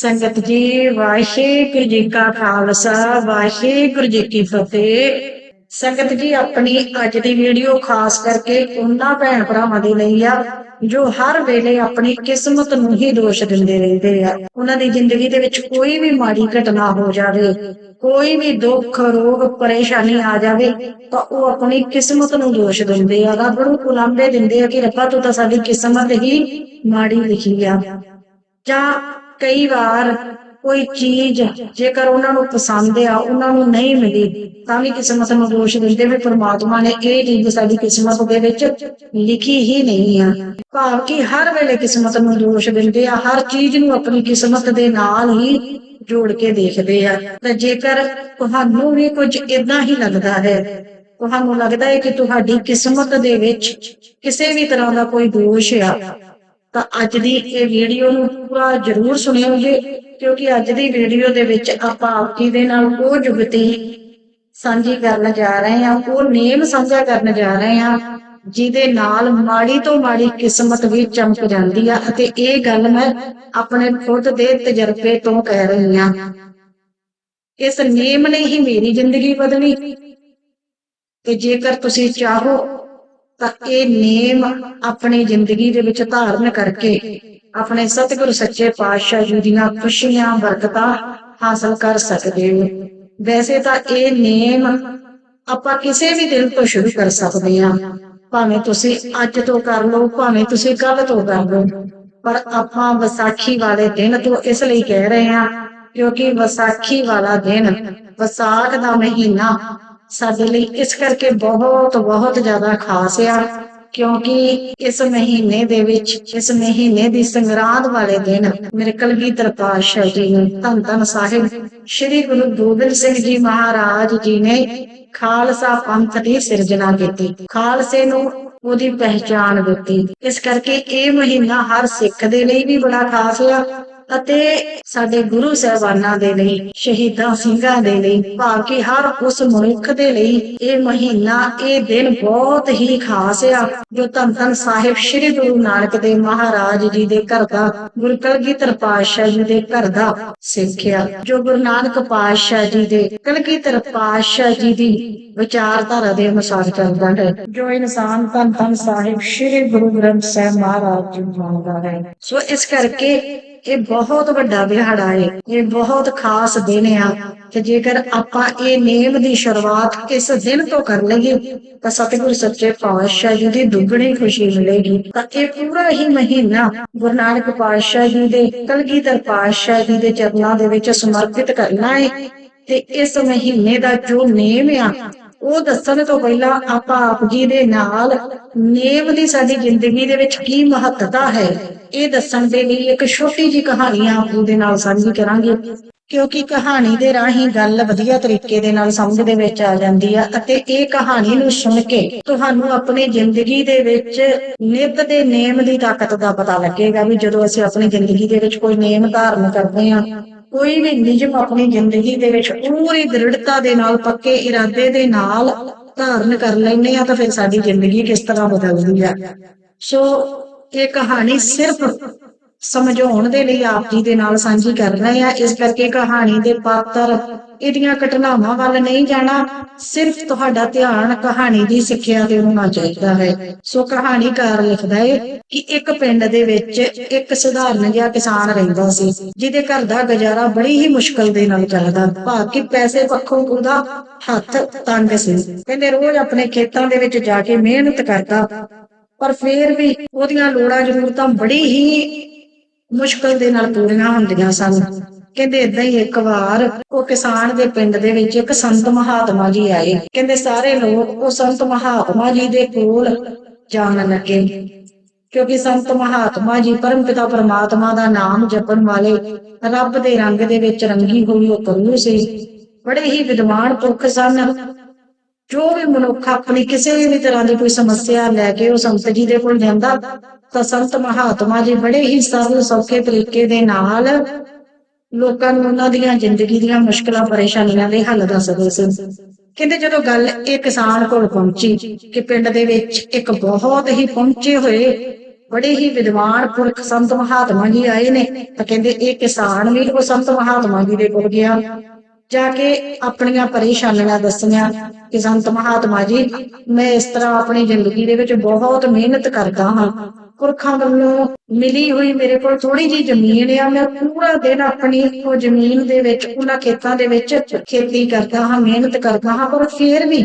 ਸੰਗਤ ਜੀ, ਵਾਹਿਗੁਰੂ ਜੀ ਕਾ ਖਾਲਸਾ, ਵਾਹਿਗੁਰੂ ਜੀ ਕੀ ਫਤਿਹ। ਸੰਗਤ ਜੀ, ਆਪਣੀ ਅੱਜ ਦੀ ਵੀਡੀਓ ਖਾਸ ਕਰਕੇ ਉਹਨਾਂ ਭੈਣ ਭਰਾਵਾਂ ਦੇ ਲਈ ਆ, ਜੋ ਹਰ ਵੇਲੇ ਆਪਣੀ ਕਿਸਮਤ ਨੂੰ ਹੀ ਦੋਸ਼ ਦਿੰਦੇ ਰਹਿੰਦੇ ਆ। ਉਹਨਾਂ ਦੀ ਜ਼ਿੰਦਗੀ ਦੇ ਵਿੱਚ ਕੋਈ ਵੀ ਮਾੜੀ ਘਟਨਾ ਹੋ ਜਾਵੇ, ਕੋਈ ਵੀ ਦੁੱਖ, ਰੋਗ, ਪਰੇਸ਼ਾਨੀ ਆ ਜਾਵੇ, ਤਾਂ ਉਹ ਆਪਣੀ ਕਿਸਮਤ ਨੂੰ ਦੋਸ਼ ਦਿੰਦੇ ਆ। ਰੱਬ ਨੂੰ ਕੁਲਾਂਬੇ ਦਿੰਦੇ ਆ ਕਿ ਰੱਬਾ, ਤੂੰ ਤਾਂ ਸਾਡੀ ਕਿਸਮਤ ਹੀ ਮਾੜੀ ਲਿਖੀ ਆ। ਜਾਂ ਕਈ ਵਾਰ ਕੋਈ ਚੀਜ਼ ਜੇਕਰ ਉਹਨਾਂ ਨੂੰ ਪਸੰਦ ਆ, ਉਹਨਾਂ ਨੂੰ ਨਹੀਂ ਮਿਲੀ, ਤਾਂ ਵੀ ਕਿਸਮਤ ਨੂੰ ਦੋਸ਼ ਦਿੰਦੇ ਵੀ ਪ੍ਰਮਾਤਮਾ ਨੇ ਇਹ ਚੀਜ਼ ਸਾਡੀ ਕਿਸਮਤ ਦੇ ਵਿੱਚ ਲਿਖੀ ਹੀ ਨਹੀਂ ਆ। ਭਾਵ ਕਿ ਹਰ ਵੇਲੇ ਕਿਸਮਤ ਨੂੰ ਦੋਸ਼ ਦਿੰਦੇ ਆ, ਹਰ ਚੀਜ਼ ਨੂੰ ਆਪਣੀ ਕਿਸਮਤ ਦੇ ਨਾਲ ਹੀ ਜੋੜ ਕੇ ਦੇਖਦੇ ਆ। ਤਾਂ ਜੇਕਰ ਤੁਹਾਨੂੰ ਵੀ ਕੁਝ ਇਦਾਂ ਹੀ ਲੱਗਦਾ ਹੈ, ਤੁਹਾਨੂੰ ਲੱਗਦਾ ਹੈ ਕਿ ਤੁਹਾਡੀ ਕਿਸਮਤ ਦੇ ਵਿੱਚ ਕਿਸੇ ਵੀ ਤਰ੍ਹਾਂ ਦਾ ਕੋਈ ਦੋਸ਼ ਆ ਤਾਂ ਅੱਜ ਦੀ ਇਹ ਵੀਡੀਓ ਨੂੰ ਪੂਰਾ ਜ਼ਰੂਰ ਸੁਣਿਓ ਕਿਉਂਕਿ ਅੱਜ ਦੀ ਵੀਡੀਓ ਦੇ ਵਿੱਚ ਆਪਾਂ ਆਪ ਦੇ ਨਾਲ ਉਹ ਜੁਗਤੀ ਸਾਂਝੀ ਕਰਨ ਜਾ ਰਹੇ ਹਾਂ, ਉਹ ਨੇਮ ਸਾਂਝਾ ਕਰਨ ਜਾ ਰਹੇ ਹਾਂ, ਜਿਹਦੇ ਨਾਲ ਮਾੜੀ ਤੋਂ ਮਾੜੀ ਕਿਸਮਤ ਵੀ ਚਮਕ ਜਾਂਦੀ ਆ, ਅਤੇ ਇਹ ਗੱਲ ਮੈਂ ਆਪਣੇ ਖੁਦ ਦੇ ਤਜਰਬੇ ਤੋਂ ਕਹਿ ਰਹੀ ਹਾਂ। ਇਸ ਨੇਮ ਨੇ ਹੀ ਮੇਰੀ ਜ਼ਿੰਦਗੀ ਬਦਲੀ। ਤੇ ਜੇਕਰ ਤੁਸੀਂ ਚਾਹੋ ਤਾਂ ਇਹ ਨੇਮ ਆਪਣੀ ਜ਼ਿੰਦਗੀ ਦੇ ਵਿੱਚ ਧਾਰਨ ਕਰਕੇ, ਆਪਣੇ ਸਤਿਗੁਰ ਸੱਚੇ ਪਾਤਸ਼ਾਹ ਜੀ ਦੀਆਂ ਖੁਸ਼ੀਆਂ, ਬਰਕਤਾਂ ਹਾਸਲ ਕਰ ਸਕਦੇ ਹੋ। ਵੈਸੇ ਤਾਂ ਇਹ ਨੇਮ ਆਪਾਂ ਕਿਸੇ ਵੀ ਦਿਨ ਤੋਂ ਸ਼ੁਰੂ ਕਰ ਸਕਦੇ ਹਾਂ। ਭਾਵੇਂ ਤੁਸੀਂ ਅੱਜ ਤੋਂ ਕਰ ਲਓ, ਭਾਵੇਂ ਤੁਸੀਂ ਕੱਲ ਤੋਂ ਕਰ ਲਓ। ਪਰ ਆਪਾਂ ਵਿਸਾਖੀ ਵਾਲੇ ਦਿਨ ਤੋਂ ਇਸ ਲਈ ਕਹਿ ਰਹੇ ਹਾਂ, ਕਿਉਂਕਿ ਵਿਸਾਖੀ ਵਾਲਾ ਦਿਨ ਵਿਸਾਖ ਦਾ ਮਹੀਨਾ ਸਾਡੇ ਲਈ ਇਸ ਕਰਕੇ ਬਹੁਤ ਬਹੁਤ ਜ਼ਿਆਦਾ ਖਾਸ ਆ, ਕਿਉਂਕਿ ਇਸ ਮਹੀਨੇ ਦੇ ਵਿੱਚ, ਇਸ ਮਹੀਨੇ ਦੀ ਸੰਗਰਾਂਦ ਵਾਲੇ ਦਿਨ ਮੇਰੇ ਕਲਗੀਧਰ ਪਾਤਸ਼ਾਹ ਜੀ ਨੇ ਧੰਨ ਧੰਨ ਸਾਹਿਬ, ਸ੍ਰੀ ਗੁਰੂ ਗੋਬਿੰਦ ਸਿੰਘ ਜੀ ਮਹਾਰਾਜ ਜੀ ਨੇ ਖਾਲਸਾ ਪੰਥ ਦੀ ਸਿਰਜਣਾ ਕੀਤੀ। ਖਾਲਸੇ ਨੂੰ ਉਹਦੀ ਪਹਿਚਾਣ ਦਿੱਤੀ। ਇਸ ਕਰਕੇ ਇਹ ਮਹੀਨਾ ਹਰ ਸਿੱਖ ਦੇ ਲਈ ਵੀ ਬੜਾ ਖਾਸ ਆ ਅਤੇ ਸਾਡੇ ਗੁਰੂ ਸਾਹਿਬਾਨਾਂ ਦੇ ਲਈ, ਸ਼ਹੀਦਾਂ ਸਿੰਘਾਂ ਦੇ ਲਈ ਭਾਵ ਕਿ ਹਰ ਉਸ ਮਨੁੱਖ ਦੇ ਲਈ ਇਹ ਮਹੀਨਾ, ਇਹ ਦਿਨ ਬਹੁਤ ਹੀ ਖਾਸ ਆ, ਜੋ ਧੰਨ ਧੰਨ ਸਾਹਿਬ ਸ੍ਰੀ ਗੁਰੂ ਨਾਨਕ ਦੇਵ ਮਹਾਰਾਜ ਜੀ ਦੇ ਘਰ ਦਾ, ਗੁਰੂ ਕਲਗੀਧਰ ਪਾਤਸ਼ਾਹ ਜੀ ਦੇ ਘਰ ਦਾ ਸਿੱਖਿਆ ਜੋ ਗੁਰੂ ਨਾਨਕ ਪਾਤਸ਼ਾਹ ਜੀ ਦੇ ਕਲਗੀਧਰ ਪਾਤਸ਼ਾਹ ਜੀ ਦੀ ਵਿਚਾਰਧਾਰਾ ਦੇ ਅਨੁਸਾਰ ਚੱਲਦਾ ਹੈ, ਜੋ ਇਨਸਾਨ ਧੰਨ ਧੰਨ ਸਾਹਿਬ ਸ੍ਰੀ ਗੁਰੂ ਗ੍ਰੰਥ ਸਾਹਿਬ ਮਹਾਰਾਜ ਜੀ ਨੂੰ ਮੰਨਦਾ ਹੈ। ਸੋ ਇਸ ਕਰਕੇ ਇਹ ਬਹੁਤ ਵੱਡਾ ਦਿਹਾੜਾ ਹੈ ਇਹ ਬਹੁਤ ਖਾਸ ਦਿਨ ਆ। ਤੇ ਜੇਕਰ ਆਪਾਂ ਇਹ ਨੇਮ ਦੀ ਸ਼ੁਰੂਆਤ ਇਸ ਦਿਨ ਤੋਂ ਕਰ ਲਈਏ, ਤਾਂ ਸਤਿਗੁਰ ਸੱਚੇ ਪਾਤਸ਼ਾਹ ਜੀ ਦੀ ਦੁੱਗਣੀ ਖੁਸ਼ੀ ਮਿਲੇਗੀ। ਤਾਂ ਇਹ ਪੂਰਾ ਹੀ ਮਹੀਨਾ ਗੁਰੂ ਨਾਨਕ ਪਾਤਸ਼ਾਹ ਜੀ ਦੇ, ਕਲਗੀਧਰ ਪਾਤਸ਼ਾਹ ਜੀ ਦੇ ਚਰਨਾਂ ਦੇ ਵਿੱਚ ਸਮਰਪਿਤ ਕਰਨਾ ਹੈ ਤੇ ਇਸ ਮਹੀਨੇ ਦਾ ਜੋ ਨੇਮ ਆ ਉਹ ਦੱਸਣ ਤੋਂ ਪਹਿਲਾਂ ਆਪਾਂ ਆਪ ਜੀ ਦੇ ਨਾਲ ਨੇਮ ਦੀ ਸਾਡੀ ਜ਼ਿੰਦਗੀ ਦੇ ਵਿੱਚ ਕੀ ਮਹੱਤਤਾ ਹੈ, ਇਹ ਦੱਸਣ ਦੇ ਲਈ ਇੱਕ ਛੋਟੀ ਜੀ ਕਹਾਣੀ ਆਪ ਜੀ ਦੇ ਨਾਲ ਸਾਂਝੀ ਕਰਾਂਗੇ। ਕਿਉਂਕਿ ਕਹਾਣੀ ਦੇ ਰਾਹੀਂ ਗੱਲ ਵਧੀਆ ਤਰੀਕੇ ਦੇ ਨਾਲ ਸਮਝ ਦੇ ਵਿੱਚ ਆ ਜਾਂਦੀ ਆ ਅਤੇ ਇਹ ਕਹਾਣੀ ਨੂੰ ਸੁਣ ਕੇ ਤੁਹਾਨੂੰ ਆਪਣੀ ਜ਼ਿੰਦਗੀ ਦੇ ਵਿੱਚ ਨਿੱਤ ਦੇ ਨੇਮ ਦੀ ਤਾਕਤ ਦਾ ਪਤਾ ਲੱਗੇਗਾ ਵੀ ਜਦੋਂ ਅਸੀਂ ਆਪਣੀ ਜ਼ਿੰਦਗੀ ਦੇ ਵਿੱਚ ਕੋਈ ਨੇਮ ਧਾਰਨ ਕਰਦੇ ਹਾਂ ਕੋਈ ਵੀ ਨਿਯਮ ਆਪਣੀ ਜ਼ਿੰਦਗੀ ਦੇ ਵਿੱਚ ਪੂਰੀ ਦ੍ਰਿੜਤਾ ਦੇ ਨਾਲ, ਪੱਕੇ ਇਰਾਦੇ ਦੇ ਨਾਲ ਧਾਰਨ ਕਰ ਲੈਂਦੇ ਆ ਤਾਂ ਫਿਰ ਸਾਡੀ ਜ਼ਿੰਦਗੀ ਕਿਸ ਤਰ੍ਹਾਂ ਬਦਲਦੀ ਆ ਸੋ ਇਹ ਕਹਾਣੀ ਸਿਰਫ ਸਮਝਾਉਣ ਦੇ ਲਈ ਆਪ ਜੀ ਦੇ ਨਾਲ ਸਾਂਝੀ ਕਰ ਰਹੇ ਆ ਇਸ ਕਰਕੇ ਕਹਾਣੀ ਦੇ ਪਾਤਰ, ਇਹਦੀਆਂ ਘਟਨਾਵਾਂ ਵੱਲ ਨਹੀਂ ਜਾਣਾ, ਸਿਰਫ ਤੁਹਾਡਾ ਧਿਆਨ ਕਹਾਣੀ ਦੀ ਸਿੱਖਿਆ ਤੇ ਹੋਣਾ ਚਾਹੀਦਾ ਹੈ। ਸੋ ਕਹਾਣੀਕਾਰ ਲਿਖਦਾ ਹੈ ਕਿ ਇੱਕ ਪਿੰਡ ਦੇ ਵਿੱਚ ਇੱਕ ਸਧਾਰਨ ਜਿਹਾ ਕਿਸਾਨ ਰਹਿੰਦਾ ਸੀ, ਜਿਹਦੇ ਘਰ ਦਾ ਗੁਜ਼ਾਰਾ ਬੜੀ ਹੀ ਮੁਸ਼ਕਲ ਦੇ ਨਾਲ ਚੱਲਦਾ ਭਾਵ ਕਿ ਪੈਸੇ ਪੱਖੋਂ ਉਹਦਾ ਹੱਥ ਤੰਗ ਸੀ। ਕਹਿੰਦੇ ਰੋਜ਼ ਆਪਣੇ ਖੇਤਾਂ ਦੇ ਵਿੱਚ ਜਾ ਕੇ ਮਿਹਨਤ ਕਰਦਾ, ਪਰ ਫੇਰ ਵੀ ਉਹਦੀਆਂ ਲੋੜਾਂ ਜ਼ਰੂਰਤਾਂ ਬੜੀ ਹੀ ਮੁਸ਼ਕਲ ਦੇ ਨਾਲ ਪੂਰੀਆਂ ਹੁੰਦੀਆਂ ਸਨ। ਕਹਿੰਦੇ ਇਦਾਂ ਹੀ ਇੱਕ ਵਾਰ ਉਹ ਕਿਸਾਨ ਦੇ ਪਿੰਡ ਦੇ ਵਿੱਚ ਇੱਕ ਸੰਤ ਮਹਾਤਮਾ ਜੀ ਆਏ। ਕਹਿੰਦੇ ਸਾਰੇ ਲੋਕ ਉਹ ਸੰਤ ਮਹਾਤਮਾ ਜੀ ਦੇ ਕੋਲ ਜਾਣ ਲੱਗੇ। ਕਿਉਂਕਿ ਸੰਤ ਮਹਾਤਮਾ ਜੀ ਪਰਮ ਪਿਤਾ ਪਰਮਾਤਮਾ ਦਾ ਨਾਮ ਜਪਣ ਵਾਲੇ ਰੱਬ ਦੇ ਰੰਗ ਦੇ ਵਿੱਚ ਰੰਗੀ ਹੋਈ ਉਹ ਕੰਨੂ ਸੀ। ਬੜੇ ਹੀ ਵਿਦਵਾਨ ਪੁਰਖ ਸਨ। ਜੋ ਵੀ ਮਨੁੱਖ ਆਪਣੀ ਕਿਸੇ ਵੀ ਤਰ੍ਹਾਂ ਦੀ ਕੋਈ ਸਮੱਸਿਆ ਲੈ ਕੇ ਉਹ ਸੰਤ ਜੀ ਦੇ ਕੋਲ ਜਾਂਦਾ, ਤਾਂ ਸੰਤ ਮਹਾਤਮਾ ਜੀ ਬੜੇ ਹੀ ਸਰਲ, ਸੌਖੇ ਤਰੀਕੇ ਦੇ ਨਾਲ ਲੋਕਾਂ ਨੂੰ ਉਹਨਾਂ ਦੀਆਂ ਜ਼ਿੰਦਗੀ ਦੀਆਂ ਮੁਸ਼ਕਲਾਂ, ਪਰੇਸ਼ਾਨੀਆਂ ਦੇ ਹੱਲ ਦੱਸਦੇ ਸਨ। ਕਹਿੰਦੇ ਜਦੋਂ ਗੱਲ ਇਹ ਕਿਸਾਨ ਕੋਲ ਪਹੁੰਚੀ ਕਿ ਪਿੰਡ ਦੇ ਵਿੱਚ ਇੱਕ ਬਹੁਤ ਹੀ ਪਹੁੰਚੇ ਹੋਏ ਬੜੇ ਹੀ ਵਿਦਵਾਨ ਪੁਰਖ ਸੰਤ ਮਹਾਤਮਾ ਜੀ ਆਏ ਨੇ, ਤਾਂ ਕਹਿੰਦੇ ਇਹ ਕਿਸਾਨ ਵੀ ਉਹ ਸੰਤ ਮਹਾਤਮਾ ਜੀ ਦੇ ਕੋਲ ਗਿਆ। ਜਾ ਕੇ ਆਪਣੀਆਂ ਪਰੇਸ਼ਾਨੀਆਂ ਦੱਸੀਆਂ ਕਿ ਸੰਤ ਮਹਾਤਮਾ ਜੀ, ਮੈਂ ਇਸ ਤਰ੍ਹਾਂ ਆਪਣੀ ਜ਼ਿੰਦਗੀ ਦੇ ਵਿੱਚ ਬਹੁਤ ਮਿਹਨਤ ਕਰਦਾ ਹਾਂ। ਪੁਰਖਾਂ ਵੱਲੋਂ ਮਿਲੀ ਹੋਈ ਮੇਰੇ ਕੋਲ ਥੋੜੀ ਜੀ ਜ਼ਮੀਨ ਆ, ਮੈਂ ਪੂਰਾ ਦਿਨ ਆਪਣੀ ਉਹ ਜ਼ਮੀਨ ਦੇ ਵਿੱਚ, ਉਹਨਾਂ ਖੇਤਾਂ ਦੇ ਵਿੱਚ ਖੇਤੀ ਕਰਦਾ ਹਾਂ, ਮਿਹਨਤ ਕਰਦਾ ਹਾਂ, ਪਰ ਫੇਰ ਵੀ